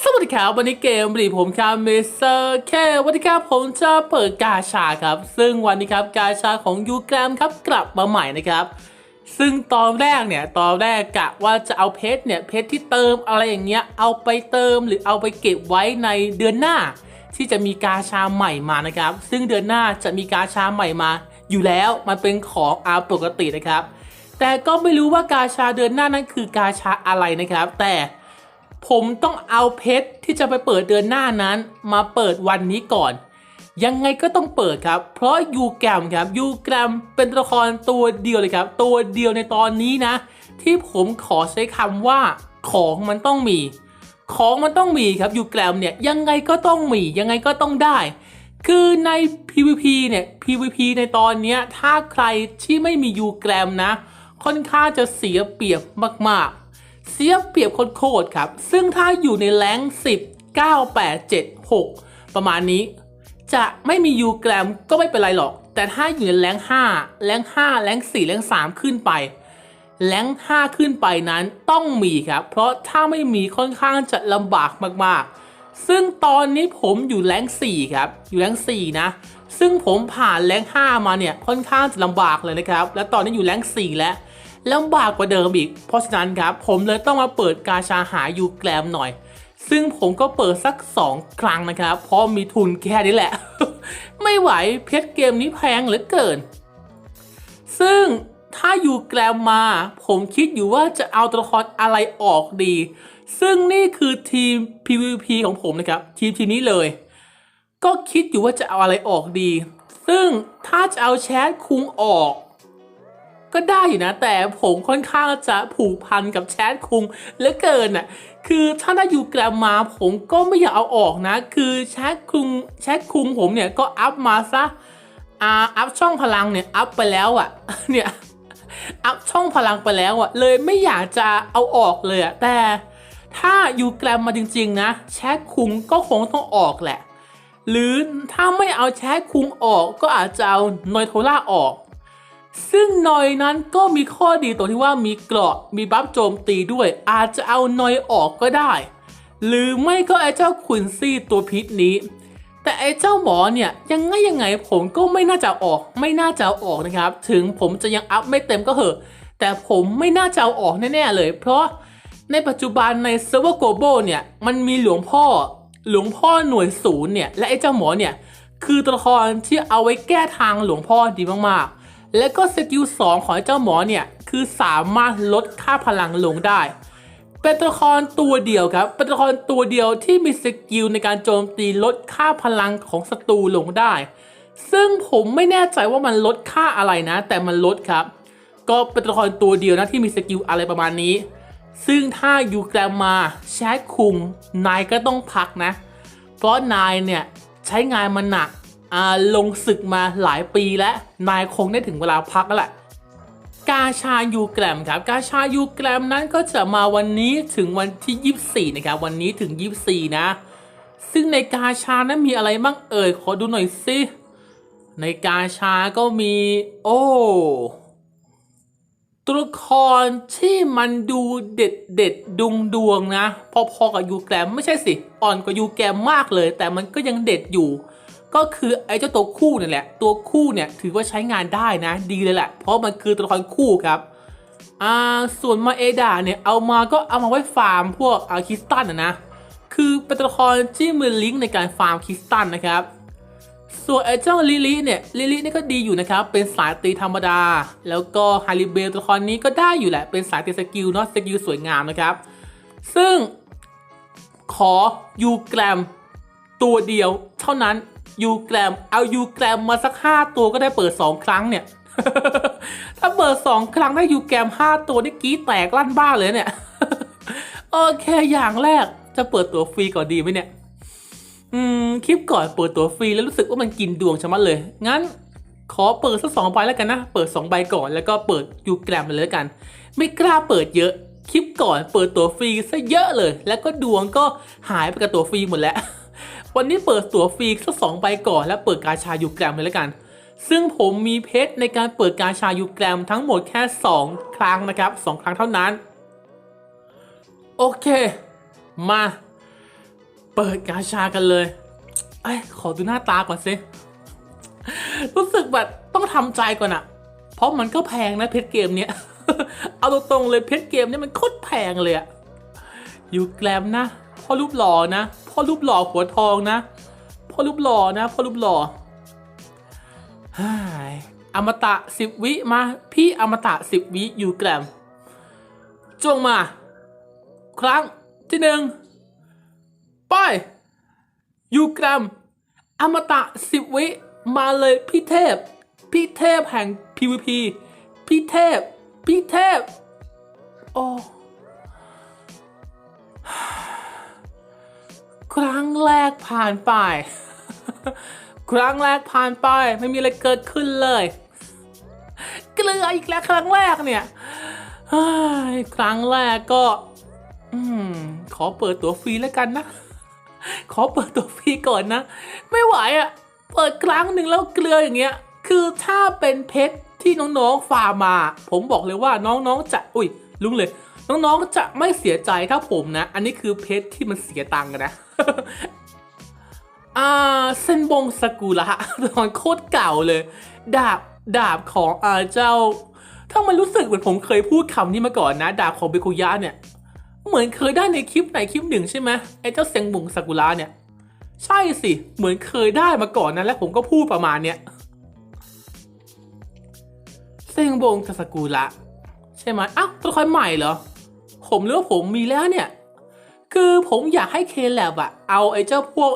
สวัสดีครับวันนี้เกมรีผมครับเมเซอร์แค่วันนี้ครับผมจะเปิดกาชาครับ ซึ่งวันนี้ครับกาชาของยูแกรมครับกลับมาใหม่นะครับ ซึ่งตอนแรกเนี่ยตอนแรกกะว่าจะเอาเพชรเนี่ยเพชรที่เติมอะไรอย่างเงี้ยเอาไปเติมหรือเอาไปเก็บไว้ในเดือนหน้า ที่จะมีกาชาใหม่มานะครับ ซึ่งเดือนหน้าจะมีกาชาใหม่มา อยู่แล้วมันเป็นของอาปกตินะครับ แต่ก็ไม่รู้ว่ากาชาเดือนหน้านั้นคือกาชาอะไรนะครับ แต่ ผมต้องเอาเพชรที่จะไปเปิดเดือนหน้านั้น มาเปิดวันนี้ก่อน ยังไงก็ต้องเปิดครับ เพราะยูแกรมครับยูแกรมเป็นตัวละครตัวเดียวเลยครับ ตัวเดียวในตอนนี้นะ ที่ผมขอใช้คำว่าของมันต้องมี ของมันต้องมีครับยูแกรมเนี่ยยังไงก็ต้องมียังไงก็ต้องได้ คือใน PVP เนี่ย PVP ในตอนนี้ถ้าใครที่ไม่มียูแกรมนะ ค่อนข้างจะเสียเปรียบมากๆ เสียเปรียบโคตรครับ ซึ่งถ้าอยู่ในแรง10 9 8 7 6 ประมาณนี้ จะไม่มียูแกรมก็ไม่เป็นไรหรอก แต่ถ้าอยู่ในแรง5แรง5แรง4แรง3 ขึ้นไปแรง5ขึ้นไปนั้นต้องมีครับ เพราะถ้าไม่มีค่อนข้างจะลำบากมากๆ ซึ่งตอนนี้ผมอยู่แรง4ครับ อยู่แรง4นะ ซึ่งผมผ่านแรง5มาเนี่ยค่อนข้างจะลำบากเลยนะครับ และตอนนี้อยู่แรง4แล้ว ลำบากกว่าเดิมอีก เพราะฉะนั้นครับผมเลยต้องมาเปิดกาชาหายูแกรมหน่อย ซึ่งผมก็เปิดสัก 2 ครั้งนะครับ เพราะมีทุนแค่นี้แหละ ไม่ไหวเพชรเกมนี้แพงเหลือเกิน ซึ่งถ้าอยู่แกรมมา ผมคิดอยู่ว่าจะเอาตัวละครอะไรออกดี ซึ่งนี่คือทีม PVP ของผมนะครับ ทีมทีมนี้เลย ก็คิดอยู่ว่าจะเอาอะไรออกดี ซึ่งถ้าจะเอาแชทคุงออก ก็ได้อยู่นะ แต่ผมค่อนข้างจะผูกพันกับแชทคุงเหลือเกินอะคือถ้าได้อยู่แกรมมาผมก็ไม่อยากเอาออกนะ คือแชทคุงแชทคุงผมเนี่ยก็อัพมาซะอ่าอัพช่องพลังเนี่ยอัพไปแล้วอะ่ะเนี่ยอัพช่องพลังไปแล้วอะ่ะเลยไม่อยากจะเอาออกเลยอะ่ะแต่ถ้าอยู่แกรมมาจริงๆนะ แชทคุงก็คงต้องออกแหละ หรือถ้าไม่เอาแชทคุงออกก็อาจจะเอานอยโทล่าออก ซึ่งนอยนั้นก็มีข้อดีตรงที่ว่ามีเกราะมีบัฟโจมตีด้วย อาจจะเอานอยออกก็ได้ หรือไม่ก็ไอ้เจ้าคุนซี่ตัวพิษนี้ แต่ไอ้เจ้าหมอเนี่ยยังไงยังไงผมก็ไม่น่าจะออก ไม่น่าจะออกนะครับ ถึงผมจะยังอัพไม่เต็มก็เหอะ แต่ผมไม่น่าจะออกแน่ๆเลย เพราะในปัจจุบันในเซิร์ฟเวอร์โกลบเนี่ยมันมีหลวงพ่อหลวงพ่อหน่วยศูนย์เนี่ยและไอ้เจ้าหมอเนี่ยคือตัวละครที่เอาไว้แก้ทางหลวงพ่อดีมากๆ และก็สกิล2ของไอ้เจ้าหมอเนี่ย คือสามารถลดค่าพลังลงได้ เป็นตัวละครตัวเดียวครับ เป็นตัวละครตัวเดียวที่มีสกิลในการโจมตีลดค่าพลังของศัตรูลงได้ ซึ่งผมไม่แน่ใจว่ามันลดค่าอะไรนะ แต่มันลดครับ ก็เป็นตัวละครตัวเดียวนะที่มีสกิลอะไรประมาณนี้ ซึ่งถ้ายูแกรมมาแชทคุงนายก็ต้องพักนะ เพราะนายเนี่ยใช้งานมันหนัก อาลงศึกมาหลายปีแล้วนายคงได้ถึงเวลาพักแล้วแหละ กาชายูแกรมครับ กาชายูแกรมนั้นก็จะมาวันนี้ถึงวันที่ 24 นะครับ วันนี้ถึง 24 นะ ซึ่งในกาชานั้นมีอะไรบ้างเอ่ย ขอดูหน่อยสิในกาชาก็มี โอ้ตัวละครที่มันดูเด็ดเด็ดดวงดวงนะ พอๆกับยูแกรมไม่ใช่สิ อ่อนกว่ายูแกรมมากเลย แต่มันก็ยังเด็ดอยู่ ก็คือไอ้เจ้าตัวคู่นี่แหละ ตัวคู่เนี่ยถือว่าใช้งานได้นะดีเลยแหละ เพราะมันคือตัวละครคู่ครับอ่าส่วนมาเอดาเนี่ยเอามาก็เอามาไว้ฟาร์มพวกอาคิสตันนะนะคือเป็นตัวละครที่มือลิงก์ในการฟาร์มคริสตันนะครับ ส่วนไอ้เจ้าลิลิเนี่ยลิลินี่ก็ดีอยู่นะครับ เป็นสายตีธรรมดา แล้วก็ฮาริเบลตัวละครนี้ก็ได้อยู่แหละ เป็นสายตีสกิลเนาะสกิลสวยงามนะครับ ซึ่งขอยูแกรมตัวเดียวเท่านั้น ยูแกรมเอายูแกรมมาสักห้าตัวก็ได้เปิดสองครั้งเนี่ย ถ้าเปิดสองครั้งได้ยูแกรมห้าตัวนี่กี้แตกลั่นบ้าเลยเนี่ย โอเคอย่างแรกจะเปิดตัวฟรีก่อนดีไหมเนี่ย อืม คลิปก่อนเปิดตัวฟรีแล้วรู้สึกว่ามันกินดวงชะมัดเลย งั้นขอเปิดสักสองใบแล้วกันนะ เปิดสองใบก่อนแล้วก็เปิดยูแกรมเลยแล้วกัน ไม่กล้าเปิดเยอะคลิปก่อนเปิดตัวฟรีซะเยอะเลย แล้วก็ดวงก็หายไปกับตัวฟรีหมดแล้ว วันนี้เปิดตัวฟรีสักสองใบก่อนแล้วเปิดกาชายูแกรมเลยแล้วกัน ซึ่งผมมีเพชรในการเปิดกาชายูแกรมทั้งหมดแค่ 2 ครั้งนะครับ 2 ครั้งเท่านั้น โอเค มา เปิดกาชากันเลยไอ้ขอดูหน้าตาก่อนสิรู้สึกแบบต้องทำใจก่อนอะเพราะมันก็แพงนะเพชรเกมเนี้ยเอาตรงๆเลยเพชรเกมเนี้ยมันโคตรแพงเลยอะอยู่แกลมนะพ่อรูปหล่อนะ พ่อรูปหล่อหัวทองนะ พ่อรูปหล่อนะพ่อรูปหล่อฮ่าอมตะสิบวิมา พี่อมตะสิบวิอยู่แกลมจงมา ครั้งที่หนึ่งไปยูแกรมอมตะสิบวิมาเลยพี่เทพ พี่เทพแห่ง PVP พี่เทพ พี่เทพ โอ้ ครั้งแรกผ่านไป ครั้งแรกผ่านไป ไม่มีอะไรเกิดขึ้นเลยเกลืออีกแล้วครั้งแรกเนี่ยครั้งแรกก็อขอเปิดตัวฟรีแล้วกันนะ ขอเปิดตัวฟรีก่อนนะ ไม่ไหวอะ่ะ เปิดครั้งหนึ่งแล้วเกลืออย่างเงี้ย คือถ้าเป็นเพชรที่น้องๆฟาร์มา ผมบอกเลยว่าน้องๆจะ อุ้ยลุงเลย น้องๆจะไม่เสียใจถ้าผมนะ อันนี้คือเพชรที่มันเสียตังค์นะ อ่าเซนบงสกุระตอนโคตรเก่าเลย ดาบดาบของอ่าเจ้า ถ้ามันรู้สึกเหมือนผมเคยพูดคำนี้มาก่อนนะ ดาบของเบคุยะเนี่ย เหมือนเคยได้ในคลิปไหนคลิปหนึ่งใช่ไหมไอ้เจ้าเซงบงสกุระเนี่ย ใช่สิ เหมือนเคยได้มาก่อนนะและผมก็พูดประมาณเนี้ยเซงบงสกุระใช่ไหมอ้าวตัวละครใหม่เหรอ ผมหรือว่าผมมีแล้วเนี่ย คือผมอยากให้เคแลบอะเอาไอ้เจ้าพวก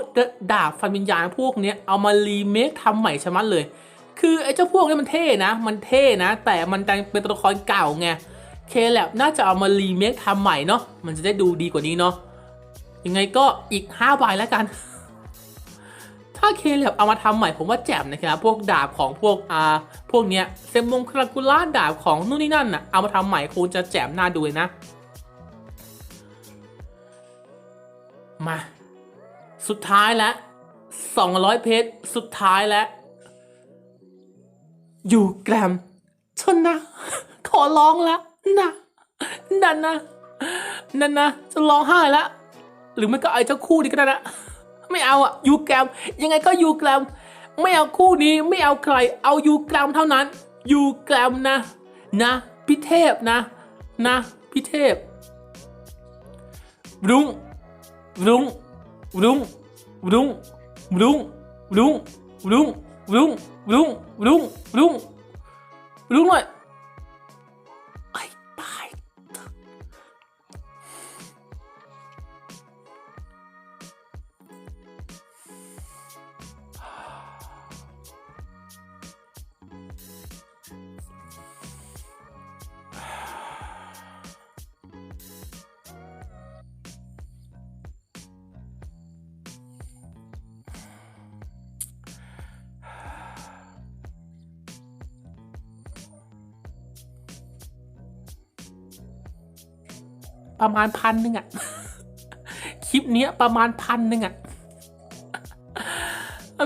ดาบฟันวิญญาณพวกเนี้ยเอามารีเมคทำใหม่ชะมัดเลย คือไอ้เจ้าพวกนี้มันเท่นะ มันเท่นะ แต่มันเป็นตัวละครเก่าไงเคแลบน่าจะเอามารีเมคทำใหม่เนาะมันจะได้ดูดีกว่านี้เนาะยังไงก็อีก5ใบแล้วกัน ถ้าเคแลบเอามาทำใหม่ผมว่าแจ่มนะครับพวกดาบของพวกอ่าพวกเนี้ยเซมมงคลากุล่าดาบของนู่นนี่นั่นน่ะเอามาทำใหม่คงจะแจ่มน่าดูเลยนะ มา สุดท้ายแล้ว200เพชรสุดท้ายแล้วอยู่แกรมชนนะ ขอร้องแล้วนะนั่นนะนั่นนะจะร้องไห้แล้วหรือไม่ก็ไอ้เจ้าคู่นี้ก็ได้นะไม่เอาอะยูแกรมยังไงก็ยูแกรมไม่เอาคู่นี้ไม่เอาใคร เอายูแกรมเท่านั้นยูแกรมนะ นะพี่เทพนะ นะพี่เทพรุ้ง รุ้งรุ้งรุ้งรุ้งรุ้งรุ้งรุ้งรุ้งรุ้งรุ้งรุ้งห ประมาณพันหนึ่งอะคลิปเนี้ยประมาณพันหนึ่งอะ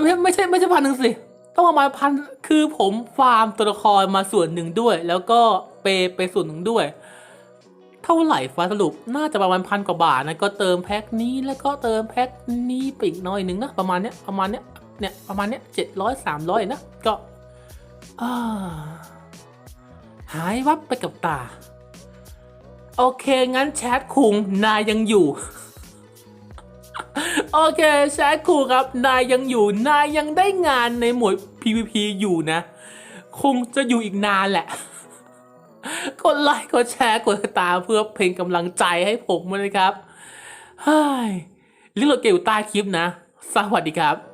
ไม่ใช่ไม่ใช่ไม่ใช่พันหนึ่งสิต้องประมาณพันคือผมฟาร์มตัวละครมาส่วนหนึ่งด้วย แล้วก็เปไปส่วนหนึ่งด้วย เท่าไหร่ฟ้าสรุปน่าจะประมาณพันกว่าบาทนะก็เติมแพ็คนี้แล้วก็เติมแพ็คนี้ไปอีกหน้อยหนึ่งนะประมาณเนี้ยประมาณเนี้ยเนี่ยประมาณเนี้ยเจ็ดร้อยสามร้อยนะก็อ่าหายวับไปกับตา โอเค งั้นแชทคุงนายยังอยู่ โอเคแชทคุงครับ นายยังอยู่ นายยังได้งานในหมวด PVP อยู่นะ คงจะอยู่อีกนานแหละ กดไลค์กดแชร์กดตาเพื่อเป็นกำลังใจให้ผมเลยครับเฮ้ยลิงก์โลเกมอยู่ใต้คลิปนะ สวัสดีครับ